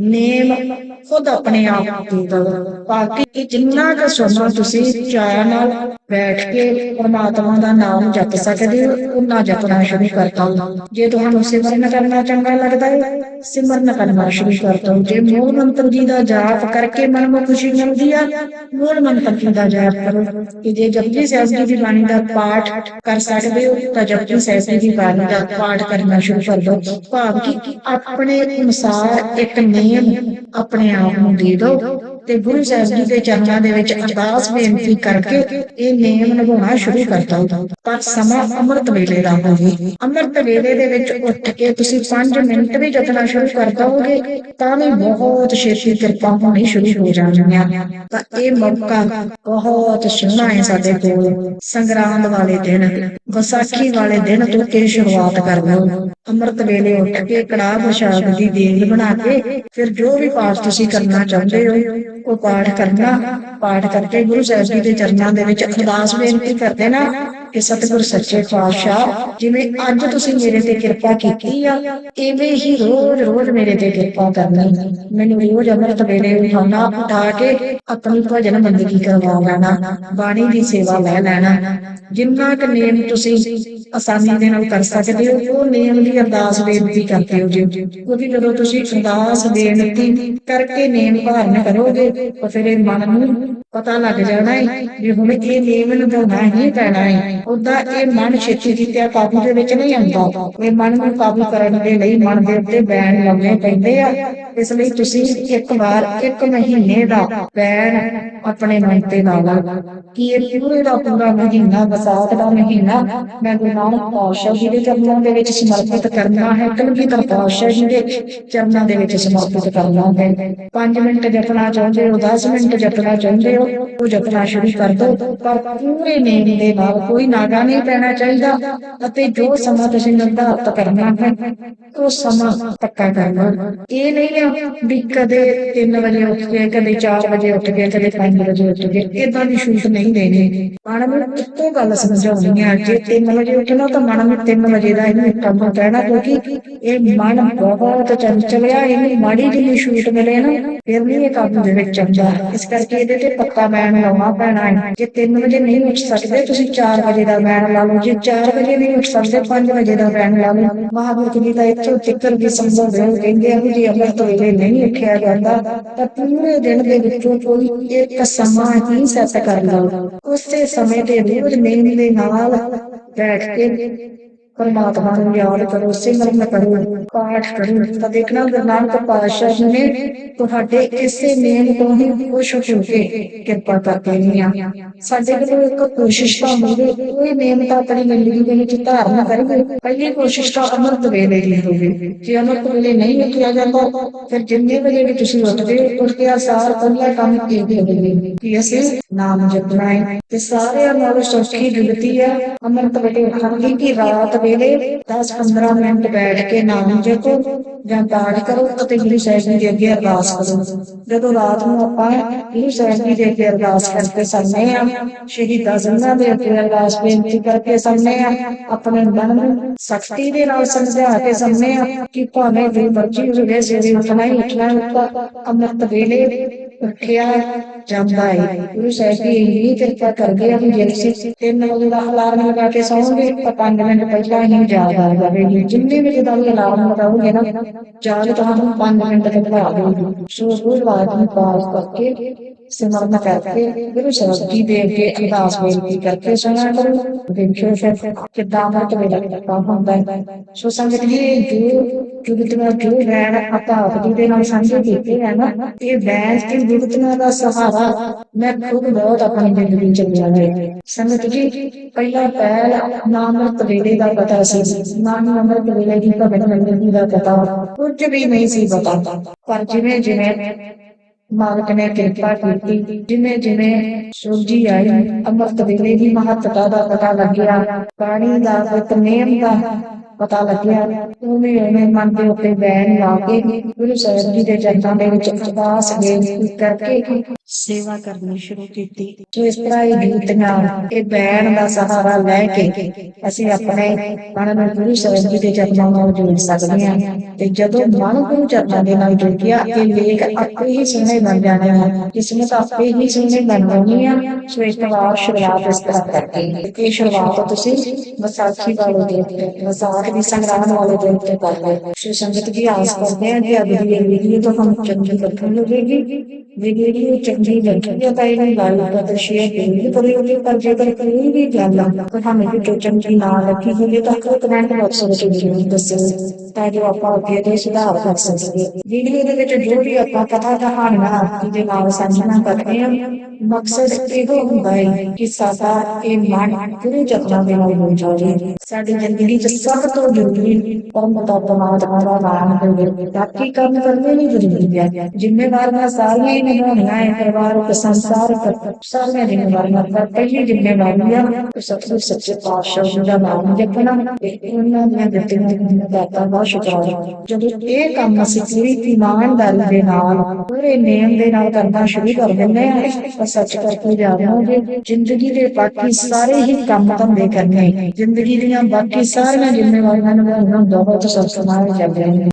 ਨੇਮ ਖੁਦ ਆਪਣੇ ਆਪ ਦੇ ਦੋ ਬਾਕੀ ਕਿ ਜਿੰਨਾ ਕੁ ਸਮਾਂ ਤੁਸੀਂ ਚਾਹ ਨਾਲ ਬੈਠ ਕੇ ਪਰਮਾਤਮਾ ਦਾ ਨਾਮ ਜਪ ਸਕਦੇ ਹੋ, ਉਹਨਾਂ ਜਪਣਾ ਸ਼ੁਰੂ ਕਰ ਦਿਓ ਜੇ ਤੁਹਾਨੂੰ ਸਿਮਰਨ ਕਰਨਾ ਚੰਗਾ ਲੱਗਦਾ ਹੈ, ਸਿਮਰਨ ਕਰਨਾ ਸ਼ੁਰੂ ਕਰ ਦਿਓ ਜੇ ਮੂਲ ਮੰਤਰ ਜੀ ਦਾ ਜਾਪ ਕਰਕੇ ਮਨ ਨੂੰ ਖੁਸ਼ੀ ਮਿਲਦੀ ਆ ਮੂਲ ਮੰਤਰ ਜੀ ਦਾ ਜਾਪ ਕਰੋ। ਕਿ ਜੇ ਜਪਜੀ ਸਾਹਿਬ ਜੀ ਦੀ ਬਾਣੀ ਦਾ ਪਾਠ ਕਰ ਸਕਦੇ ਹੋ, ਤਾਂ ਜਪਜੀ ਸਾਹਿਬ ਜੀ ਦੀ ਬਾਣੀ ਦਾ ਪਾਠ ਕਰਨਾ ਸ਼ੁਰੂ ਕਰ ਦੋ। ਭਾਵ ਕਿ ਆਪਣੇ ਅਨੁਸਾਰ ਇੱਕ ਨਿਯਮ ਆਪਣੇ ਆਪ ਨੂੰ ਦੇ ਦਿਓ ਤੇ ਗੁਰੂ ਸਾਹਿਬ ਜੀ ਦੇ ਚਰਨਾਂ ਦੇ ਵਿੱਚ ਅਰਦਾਸ ਬੇਨਤੀ ਕਰਕੇ ਇਹ ਨਿਯਮ ਨਿਭਾਉਣਾ ਸ਼ੁਰੂ ਕਰ ਪਰ ਸਮਾਂ ਅੰਮ੍ਰਿਤ ਵੇਲੇ ਦਾ ਹੋਵੇ ਅੰਮ੍ਰਿਤ ਵੇਲੇ ਦੇ ਵਿੱਚ ਉੱਠ ਕੇ ਤੁਸੀਂ 5 ਮਿੰਟ ਵੀ ਜਪਣਾ ਸ਼ੁਰੂ ਕਰ ਦੋਗੇ, ਤਾਂ ਵੀ ਬਹੁਤ ਛੇਤੀ ਕਿਰਪਾ ਹੋਣੀ ਸ਼ੁਰੂ ਹੋ ਜਾਣਗੀਆਂ ਤਾਂ ਇਹ ਮੌਕਾ ਬਹੁਤ ਸੋਹਣਾ ਹੈ ਸਾਡੇ ਕੋਲ। ਸੰਗਰਾਂਦ ਵਾਲੇ ਦਿਨ, ਵਿਸਾਖੀ ਵਾਲੇ ਦਿਨ ਤੋਂ ਕੇ ਸ਼ੁਰੂਆਤ ਕਰ ਲਓ। ਅੰਮ੍ਰਿਤ ਵੇਲੇ ਉੱਠ ਕੇ ਕੜਾਹ ਪ੍ਰਸ਼ਾਦ ਦੀ ਦੇਗ ਬਣਾ ਕੇ, ਫਿਰ ਜੋ ਵੀ ਪਾਠ ਤੁਸੀਂ ਕਰਨਾ ਚਾਹੁੰਦੇ ਹੋ ਉਹ ਪਾਠ ਕਰਨਾ, ਪਾਠ ਕਰਕੇ ਗੁਰੂ ਸਾਹਿਬ ਜੀ ਦੇ ਚਰਨਾਂ ਦੇ ਵਿੱਚ ਅਰਦਾਸ ਬੇਨਤੀ ਕਰਦੇ ਨਾ ਕਿ ਸਤਿਗੁਰ ਸੱਚੇ ਪਾਤਸ਼ਾਹ, ਜਿਵੇਂ ਅੱਜ ਤੁਸੀਂ ਮੇਰੇ ਤੇ ਕਿਰਪਾ ਕੀਤੀ ਆ, ਐਵੇਂ ਹੀ ਰੋਜ਼ ਰੋਜ਼ ਮੇਰੇ ਤੇ ਕਿਰਪਾ ਕਰਨੀ ਮੈਨੂੰ ਰੋਜ਼ ਅੰਮ੍ਰਿਤ ਵੇਲੇ ਉਠਾਉਣਾ ਉਠਾ ਕੇ ਆਪਣੀ ਭਜਨ ਬੰਦਗੀ ਕਰਵਾ ਲੈਣਾ, ਬਾਣੀ ਦੀ ਸੇਵਾ ਲੈ ਲੈਣਾ। ਜਿੰਨਾ ਕੁ ਨੇਮ ਤੁਸੀਂ ਆਸਾਨੀ ਦੇ ਨਾਲ ਕਰ ਸਕਦੇ ਹੋ, ਉਹ ਨੇਮ ਦੀ ਅਰਦਾਸ ਬੇਨਤੀ ਕਰਦੇ ਹੋ ਜੀ। ਕਿਉਂਕਿ ਜਦੋਂ ਤੁਸੀਂ ਅਰਦਾਸ ਬੇਨਤੀ ਕਰਕੇ ਨੇਮ ਭਾਰਨ ਕਰੋਗੇ, ਤਾਂ ਫਿਰ ਮਨ ਨੂੰ ਪਤਾ ਲੱਗ ਜਾਣਾ ਹੈ ਵੀ ਹੁਣ ਇਹ ਨੇਮ ਨਿਭਾਉਣਾ ਹੀ ਪੈਣਾ ਹੈ ਉਦਾਂ ਇਹ ਮਨ ਛੇਤੀ ਕੀਤਿਆ ਕਾਬੂ ਦੇ ਵਿੱਚ ਨਹੀਂ ਆਉਂਦਾ। ਇਹ ਮਨ ਨੂੰ ਕਾਬੂ ਕਰਨ ਦੇ ਲਈ ਮਨ ਦੇ ਉੱਤੇ ਬੈਨ ਲਾਉਣੇ ਪੈਂਦੇ ਆ। ਇਸ ਲਈ ਤੁਸੀਂ ਇੱਕ ਵਾਰ, ਇੱਕ ਮਹੀਨੇ ਦਾ ਬੈਨ ਆਪਣੇ ਮਨ ਤੇ ਲਾ ਲਓ। ਕਿ ਇਹ ਪੂਰੇ ਦਾ ਪੂਰਾ ਮਹੀਨਾ ਵਿਸਾਖ ਦਾ ਮਹੀਨਾ ਮੈਂ ਗੁਰੂ ਨਾਨਕ ਪਾਤਸ਼ਾਹ ਜੀ ਦੇ ਚਰਨਾਂ ਦੇ ਵਿੱਚ ਸਮਰਪਿਤ ਕਰਨਾ ਹੈ। ਕਲਗੀਧਰ ਪਾਤਸ਼ਾਹ ਜੀ ਦੇ ਚਰਨਾਂ ਦੇ ਵਿੱਚ ਸਮਰਪਿਤ ਕਰਨਾ ਹੈ। 5 ਮਿੰਟ ਜਪਣਾ ਚਾਹੁੰਦੇ ਹੋ 10 ਮਿੰਟ ਜਪਣਾ ਚਾਹੁੰਦੇ ਹੋ, ਉਹ ਜਪਣਾ ਸ਼ੁਰੂ ਕਰ ਦਿਓ। ਪਰ ਪੂਰੇ ਨੇਮ ਦੇ ਨਾਲ ਕੋਈ ਨਾਗਾ ਨਹੀਂ ਪੈਣਾ ਚਾਹੀਦਾ ਅਤੇ ਜੋ ਸਮਾਂ ਤੁਸੀਂ ਨਿਰਧਾਰਤ ਕਰਨਾ ਹੈ, ਉਹ ਸਮਾਂ ਪੱਕਾ ਕਰਨਾ। ਇਹ ਨਹੀਂ ਆ ਵੀ ਕਦੇ 3 ਵਜੇ ਉੱਠ ਕੇ, ਕਦੇ 4 ਵਜੇ ਉੱਠ ਕੇ, ਕਦੇ 5 ਵਜੇ ਉੱਠ ਕੇ ਇਦਾਂ ਦੀ ਛੂਟ ਨਹੀਂ ਦੇਣੀ। ਮਨ ਨੂੰ ਇੱਕੋ ਗੱਲ ਸਮਝਾਉਣੀ ਹੈ ਜੇ 3 ਵਜੇ ਉੱਠਣਾ ਤਾਂ ਮਨ ਨੂੰ 3 ਵਜੇ ਦਾ ਹੀ ਕੰਮ ਕਹਿਣਾ ਕਿਉਂਕਿ ਇਹ ਮਨ ਬਹੁਤ ਚੰਚਲਿਆ, ਇਹਨੂੰ ਮਾੜੀ ਜਿਹੀ ਛੂਟ ਮਿਲੇ ਨਾ, ਫਿਰ ਵੀ ਇਹ ਕੰਮ ਦੇ ਵਿੱਚ ਆਉਂਦਾ। ਇਸ ਕਰਕੇ ਇਹਦੇ ਤੇ ਪੱਕਾ ਬੈਨ ਲਾਉਣਾ ਪੈਣਾ ਹੈ ਜੇ 3 ਵਜੇ ਨਹੀਂ ਉੱਠ ਸਕਦੇ, ਤੁਸੀਂ 4 ਵਜੇ ਦਾ ਬੈਨ ਲਾ ਲਓ ਜੇ 4 ਵਜੇ ਨਹੀਂ ਉੱਠ ਸਕਦੇ 5 ਵਜੇ ਦਾ ਬੈਨ ਲਾ ਲਓ ਮਹਾਂਪੁਰਖ ਜੀ ਦਾ ਇੱਥੋਂ ਤਿੱਕਰ ਵੀ ਸਮਝਾਉਂਦੇ ਹੋ ਕਹਿੰਦੇ ਆ ਵੀ ਜੇ ਅੰਮ੍ਰਿਤ ਵੇਲੇ ਨਹੀਂ ਉੱਠਿਆ ਜਾਂਦਾ, ਤਾਂ ਪੂਰੇ ਦਿਨ ਦੇ ਵਿੱਚੋਂ ਕੋਈ ਇੱਕ ਸਮਾਂ ਹੀ ਸੈੱਟ ਕਰ ਲਓ। ਉਸੇ ਸਮੇਂ ਤੇ ਰੋਜ਼ ਨੇਮ ਦੇ ਨਾਲ ਬੈਠ ਕੇ ਪਰਮਾਤਮਾ ਨੂੰ ਯਾਦ ਕਰੋ, ਸਿਮਰਨ ਕਰੋ, ਪਾਠ ਕਰੋ। ਤਾਂ ਦੇਖਣਾ, ਗੁਰੂ ਨਾਨਕ ਪਾਤਸ਼ਾਹ ਨੇ ਤੁਹਾਡੇ ਇਸੇ ਨੇਮ ਤੋਂ ਹੀ ਖੁਸ਼ ਹੋ ਕੇ ਕਿਰਪਾ ਕਰ ਦੇਣੀ ਆ। ਸਾਡੇ ਕੋਲ ਇੱਕ ਕੋਸ਼ਿਸ਼ ਤਾਂ ਹੋਵੇ, ਕੋਈ ਨੇਮ ਤਾਂ ਆਪਣੀ ਜ਼ਿੰਦਗੀ ਦੇ ਵਿੱਚ ਧਾਰਨ ਕਰੀਏ। ਪਹਿਲੀ ਕੋਸ਼ਿਸ਼ ਤਾਂ ਅੰਮ੍ਰਿਤ ਵੇਲੇ ਦੀ ਹੋਵੇ। ਜੇ ਅਮਰਤ ਵੇਲੇ ਨਹੀਂ ਉੱਠਿਆ ਜਾਂਦਾ, ਫਿਰ ਜਿੰਨੇ ਵਜੇ ਵੀ ਤੁਸੀਂ ਉੱਠਦੇ ਉੱਠ ਕੇ ਸਾਰ ਪਹਿਲਾ ਕੰਮ ਕੀ ਹੋਵੇ? ਕਿ ਅਸੀਂ ਨਾਮ ਜਪਣਾ ਹੈ? ਤੇ ਸਾਰਿਆਂ ਨਾਲੋਂ ਸੌਖੀ ਜੁਗਤੀ ਹੈ ਅੰਮ੍ਰਿਤ ਵੇਲੇ ਉੱਠਣ ਦੀ ਕਿ ਰਾਤ ਵੇਲੇ 10-15 ਮਿੰਟ ਬੈਠ ਕੇ ਨਾਮ ਜਪੋ ਜਾਂ ਪਾਠ ਕਰੋ ਅਤੇ ਗੁਰੂ ਸਾਹਿਬ ਜੀ ਦੇ ਅੱਗੇ ਅਰਦਾਸ ਕਰੋ। ਜਦੋਂ ਰਾਤ ਨੂੰ ਆਪਾਂ ਗੁਰੂ ਸਾਹਿਬ ਜੀ ਦੇ ਅੱਗੇ ਅਰਦਾਸ ਕਰਕੇ ਸੰਨੇ ਆ ਸ਼ਹੀਦਾਂ ਸਿੰਘਾਂ ਦੇ ਅੱਗੇ ਅਰਦਾਸ ਬੇਨਤੀ ਕਰਕੇ ਸੰਨੇ ਆ ਆਪਣੇ ਮਨ ਨੂੰ ਸਖਤੀ ਦੇ ਨਾਲ ਸਮਝਾ ਕੇ ਸੰਨੇ ਆ ਕਿ ਭਾਵੇਂ ਵੀ ਮਰਜ਼ੀ ਹੋਵੇ, ਸਵੇਰੇ ਉੱਠਣਾ ਹੀ ਉੱਠਣਾ ਹੈ ਅੰਮ੍ਰਿਤ ਵੇਲੇ ਉੱਠਿਆ ਜਾਂਦਾ ਹੈ। ਗੁਰੂ ਸਾਹਿਬ ਜੀ ਇਹ ਕਿਰਪਾ ਕਰਦੇ ਆ ਕਿ ਜੇ ਤੁਸੀਂ ਤਿੰਨ ਵਜੇ ਦਾ ਅਲਾਰਮ ਲਗਾ ਕੇ ਸੌਂਗੇ, ਤਾਂ 5 ਮਿੰਟ ਪਹਿਲਾਂ ਹੀ ਯਾਦ ਆ ਜਾਵੇਗੀ ਜਿੰਨੇ ਵਜੇ ਦਾ ਅਲਾਰਮ ਲਗਾਓਗੇ ਨਾ ਯਾਦ ਤੁਹਾਨੂੰ 5 ਮਿੰਟ ਤੱਕ ਆ ਜਾਵੇਗੀ ਸੋ ਰੋਜ਼ ਰਾਤ ਨੂੰ ਪਾਸ ਕਰਕੇ ਸਿਮਰਨ ਕਰਕੇ ਗੁਰੂ ਸਾਹਿਬ ਜੀ ਦੇ ਅੱਗੇ ਅਰਦਾਸ ਬੇਨਤੀ ਕਰਕੇ ਸੁਣਾ ਕਰੋ। ਦੇਖਿਓ ਫਿਰ ਕਿੱਦਾਂ ਅਮਰਤ ਵੇਲਾ ਕਰਤਾ ਹੁੰਦਾ ਹੈ। ਸੋ ਸੰਗਤ ਜੀ, ਜੋ ਜੁਗਤਨਾ ਜੋ ਰਹਿਣ ਅਤਾਪ ਜੀ ਦੇ ਨਾਲ ਸਾਂਝੇ ਕੀਤੇ ਹੈ ਨਾ, ਇਹ ਬੈਂਸ ਤੇ ਜੁਗਤਨਾ ਦਾ ਸਹਾਰਾ ਮੈਂ ਖੁਦ ਬਹੁਤ ਆਪਣੀ ਜ਼ਿੰਦਗੀ ਚ ਲਿਆ ਸੰਗਤ ਜੀ, ਪਹਿਲਾ ਪਹਿਲ ਨਾਮ ਵੇਲੇ ਦਾ ਪਤਾ ਸੀ ਨਾਮ ਅਮਰਤ ਵੇਲੇ ਦੀ ਭਗਤ ਮੰਡਲੀ ਦਾ ਪਤਾ। ਕੁਝ ਵੀ ਨਹੀਂ ਸੀ ਪਤਾ। ਪਰ ਜਿਵੇਂ ਜਿਵੇਂ ਮਾਲਕ ਨੇ ਕਿਰਪਾ ਕੀਤੀ। ਜਿਵੇਂ ਜਿਵੇਂ ਸੂਝੀ ਆਈ, ਅੰਮ੍ਰਿਤ ਵੇਲੇ ਦੀ ਮਹੱਤਤਾ ਦਾ ਪਤਾ ਲੱਗਿਆ। ਪਾਣੀ ਦਾ ਤੇ ਨੇਮ ਦਾ ਪਤਾ ਲੱਗਿਆ ਉਵੇਂ ਉਵੇਂ ਮਨ ਦੇ ਉੱਤੇ ਬੈਣ ਲਾ ਕੇ ਗੁਰੂ ਸਾਹਿਬ ਜੀ ਦੇ ਚਰਨਾਂ ਦੇ ਵਿੱਚ ਅਰਦਾਸ ਬੇਨਤੀ ਕਰਕੇ ਸੇਵਾ ਕਰਨੀ ਸ਼ੁਰੂ ਕੀਤੀ। ਸੋ ਇਸ ਤਰ੍ਹਾਂ ਇਹ ਗੀਤੀਆਂ ਇਹ ਬੈਣ ਦਾ ਸਹਾਰਾ ਲੈ ਕੇ ਅਸੀਂ ਆਪਣੇ ਮਨ ਨੂੰ ਗੁਰੂ ਸਾਹਿਬ ਜੀ ਦੇ ਚਰਨਾਂ ਨਾਲ ਜੋੜ ਸਕਦੇ ਹਾਂ ਤੇ ਜਦੋਂ ਮਨ ਗੁਰੂ ਚਰਨਾਂ ਦੇ ਨਾਲ ਜੁੜ ਗਿਆ ਇਹ ਲੇਖ ਆਪੇ ਹੀ ਸੁਣੇ ਬਣ ਜਾਣੇ ਹਨ। ਕਿਸਮਤ ਤਾਂ ਆਪੇ ਹੀ ਸੁਣੇ ਬਣ ਜਾਣੀ ਆ। ਸੋ ਇਸ ਵਾਰ ਸ਼ੁਰੂਆਤ ਇਸ ਤਰ੍ਹਾਂ ਕਰਕੇ। ਇਹ ਸ਼ੁਰੂਆਤ ਤੁਸੀਂ ਵਿਸਾਖੀ ਵਾਲੇ ਦਿਨ ਤੇ ਵਿਸਾਖ ਦੀ ਸੰਗਰਾਂਦ ਵਾਲੇ ਦਿਨ ਤੇ ਕਰ ਲਓ ਸੋ ਸੰਗਤ ਜੀ, ਆਸ ਕਰਦੇ ਹਾਂ ਕਿ ਅੱਜ ਦੀ ਇਹ ਵੀਡੀਓ ਤੁਹਾਨੂੰ ਚੰਗੀ ਲੱਗਣ ਲੱਗੇਗੀ ਵੀਡੀਓ ਚੰਗੀ ਲੱਗੀ ਹੈ ਤਾਂ ਇਹਨੂੰ ਲਾਈਕ ਅਤੇ ਸ਼ੇਅਰ ਜ਼ਰੂਰ ਕਰਿਓ ਪਰ ਜੇਕਰ ਕੋਈ ਵੀ ਗੱਲ ਤੁਹਾਨੂੰ ਵੀਡੀਓ ਚੰਗੀ ਨਾ ਲੱਗੀ ਹੋਵੇ ਤਾਂ ਕਮੈਂਟ ਬਾਕਸ ਵਿੱਚ ਜ਼ਰੂਰ ਦੱਸੋ ਤਾਂ ਜੋ ਆਪਾਂ ਅੱਗੇ ਦੇ ਸੁਧਾਰ ਕਰ ਸਕੀਏ। ਵੀਡੀਓ ਦੇ ਵਿੱਚ ਜੋ ਵੀ ਆਪਾਂ ਕਥਾ ਕਹਾਣੀਆਂ ਆਪ ਦੇ ਨਾਲ ਸਾਂਝੀਆਂ ਕਰਦੇ ਹਾਂ, ਮਕਸਦ ਇਹ ਹੁੰਦਾ ਹੈ ਕਿ ਸਾਡਾ ਇਹ ਮਨ ਗੁਰੂ ਚਰਨਾਂ ਦੇ ਨਾਲ ਜੁੜ ਜਾਵੇ। ਸਾਡੀ ਜ਼ਿੰਦਗੀ 'ਚ ਸਭ ਤੋਂ ਜ਼ਰੂਰੀ ਪਰਮ ਦਾ ਪਰਮਾਤਮਾ ਦਾ ਨਾਮ ਹੋਵੇ ਬਾਕੀ ਕੰਮ ਕਰਨੇ ਨਹੀਂ ਜ਼ਰੂਰੀ ਹੈ ਜ਼ਿੰਮੇਵਾਰੀਆਂ ਸਾਰੀਆਂ ਹੀ ਨਿਭਾਉਣੀਆਂ ਹੈ ਪਰਿਵਾਰਕ ਸੰਸਾਰਕ ਸਾਰੀਆਂ ਜ਼ਿੰਮੇਵਾਰੀਆਂ ਪਰ ਪਹਿਲੀ ਜ਼ਿੰਮੇਵਾਰੀ ਸਤਿਗੁਰ ਸੱਚੇ ਪਾਤਸ਼ਾਹ ਦਾ ਨਾਮ ਜਪਣਾ ਉਹਨਾਂ ਦੀਆਂ ਦਿੱਤੀਆਂ ਦਾਤਾਂ ਦਾ ਸ਼ੁਕਰਾਨਾ। ਜਦੋਂ ਇਹ ਕੰਮ ਅਸੀਂ ਪੂਰੀ ਇਮਾਨਦਾਰੀ ਦੇ ਨਾਲ, ਪੂਰੇ ਨਿਯਮ ਦੇ ਨਾਲ ਕਰਨਾ ਸ਼ੁਰੂ ਕਰ ਦਿੰਦੇ ਹਾਂ ਤਾਂ ਸੱਚ ਕਰਕੇ ਜਾਵਾਂਗੇ, ਜ਼ਿੰਦਗੀ ਦੇ ਬਾਕੀ ਸਾਰੇ ਹੀ ਕੰਮ ਧੰਦੇ ਕਰਨੇ। ਜ਼ਿੰਦਗੀ ਦੀਆਂ ਬਾਕੀ ਸਾਰੀਆਂ ਜ਼ਿੰਮੇਵਾਰੀਆਂ ਨਿਭਾਉਣਾ ਬਹੁਤ ਸੌਖਾ ਹੋ ਜਾਂਦੇ ਨੇ